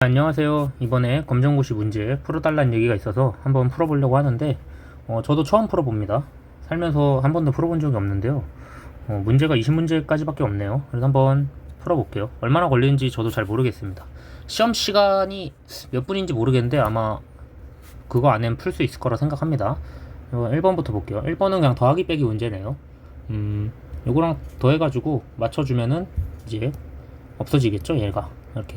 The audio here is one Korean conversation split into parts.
안녕하세요. 이번에 검정고시 문제 풀어달라는 얘기가 있어서 한번 풀어보려고 하는데, 어, 저도 처음 풀어봅니다. 살면서 한 번도 풀어본 적이 없는데요. 어, 문제가 20문제까지밖에 없네요. 그래서 한번 풀어볼게요. 얼마나 걸리는지 저도 잘 모르겠습니다. 시험 시간이 몇 분인지 모르겠는데 아마 그거 안에는 풀수 있을 거라 생각합니다. 이거 1번부터 볼게요. 1번은 그냥 더하기 빼기 문제네요. 음, 요거랑 더해가지고 맞춰주면은 이제 없어지겠죠, 얘가. 이렇게.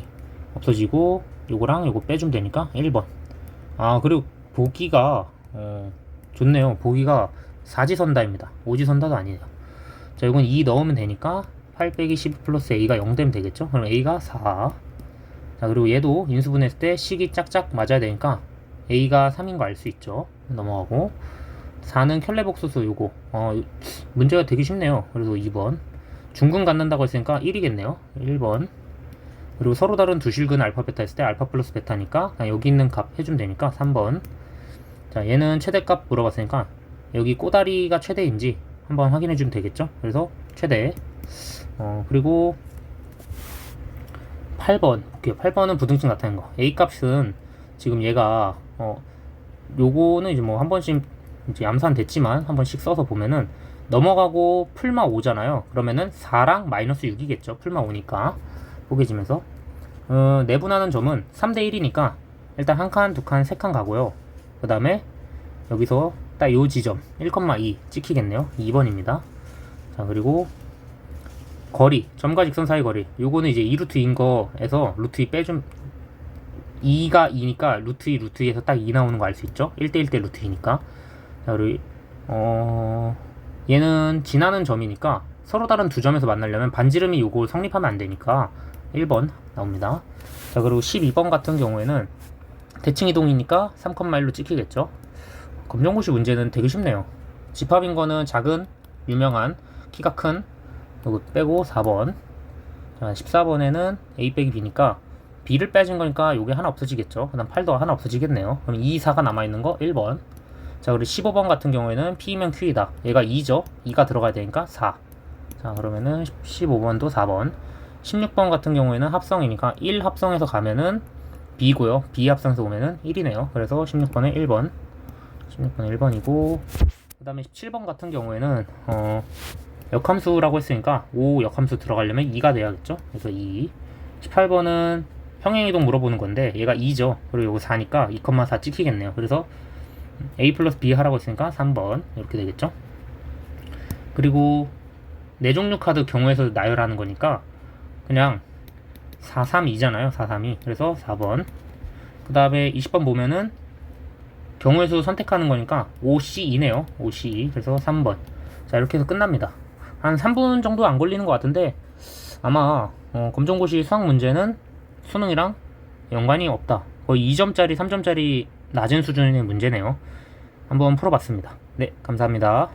없어지고 요거랑 요거 빼주면 되니까 1번. 아 그리고 보기가 어, 좋네요. 보기가 사지선다입니다. 오지선다도 아니에요. 자 이건 2 넣으면 되니까 8 빼기 10 플러스 a가 0 되면 되겠죠? 그럼 a가 4자 그리고 얘도 인수분했을 때 식이 짝짝 맞아야 되니까 a가 3인 거 알 수 있죠? 넘어가고. 4는 켤레복소수 요거. 어, 문제가 되게 쉽네요. 그래서 2번. 중근 갖는다고 했으니까 1이겠네요. 1번 그리고 서로 다른 두 실근 알파 베타 했을 때 알파 플러스 베타니까 여기 있는 값 해주면 되니까 3번. 자 얘는 최대값 물어봤으니까 여기 꼬다리가 최대인지 한번 확인해 주면 되겠죠? 그래서 최대. 어 그리고 8번. 볼게요 8번은 부등식 나타낸 거. A 값은 지금 얘가 어 요거는 이제 뭐 한 번씩 이제 암산 됐지만 한 번씩 써서 보면은 넘어가고 풀마 5잖아요. 그러면은 4랑 마이너스 6이겠죠? 풀마 5니까 포개지면서 어, 내분하는 점은 3대 1이니까 일단 한 칸, 두 칸, 세 칸 가고요. 그 다음에 여기서 딱 요 지점 1,2 찍히겠네요. 2번입니다. 자 그리고 거리 점과 직선 사이 거리 요거는 이제 2루트인 거에서 루트 2 빼좀 2가 2니까 루트 2 루트 2에서 딱 2 나오는 거 알 수 있죠? 1대1 대 루트 2니까 자 그리고 어 얘는 지나는 점이니까 서로 다른 두 점에서 만나려면 반지름이 요거 성립하면 안 되니까 1번 나옵니다. 자, 그리고 12번 같은 경우에는 대칭 이동이니까 3컷마일로 찍히겠죠. 검정고시 문제는 되게 쉽네요. 집합인 거는 작은, 유명한, 키가 큰, 이거 빼고 4번. 자, 14번에는 A 빼기 B니까 B를 빼진 거니까 요게 하나 없어지겠죠. 그 다음 8도 하나 없어지겠네요. 그럼 2, 4가 남아있는 거 1번. 자, 그리고 15번 같은 경우에는 P면 Q이다. 얘가 2죠. 2가 들어가야 되니까 4. 자, 그러면은 15번도 4번. 16번 같은 경우에는 합성이니까 1 합성해서 가면은 B고요. B 합성해서 오면은 1이네요. 그래서 16번에 1번. 16번에 1번이고 그 다음에 17번 같은 경우에는 어 역함수라고 했으니까 5 역함수 들어가려면 2가 돼야겠죠. 그래서 2. 18번은 평행이동 물어보는 건데 얘가 2죠. 그리고 이거 4니까 2,4 찍히겠네요. 그래서 A 플러스 B 하라고 했으니까 3번 이렇게 되겠죠. 그리고 네 종류 카드 경우에서 나열하는 거니까 그냥 432잖아요. 432. 그래서 4번. 그 다음에 20번 보면은 경우의 수 선택하는 거니까 5C2네요. 5C2. 그래서 3번. 자, 이렇게 해서 끝납니다. 한 3분 정도 안 걸리는 것 같은데 아마 어, 검정고시 수학 문제는 수능이랑 연관이 없다. 거의 2점짜리, 3점짜리 낮은 수준의 문제네요. 한번 풀어봤습니다. 네, 감사합니다.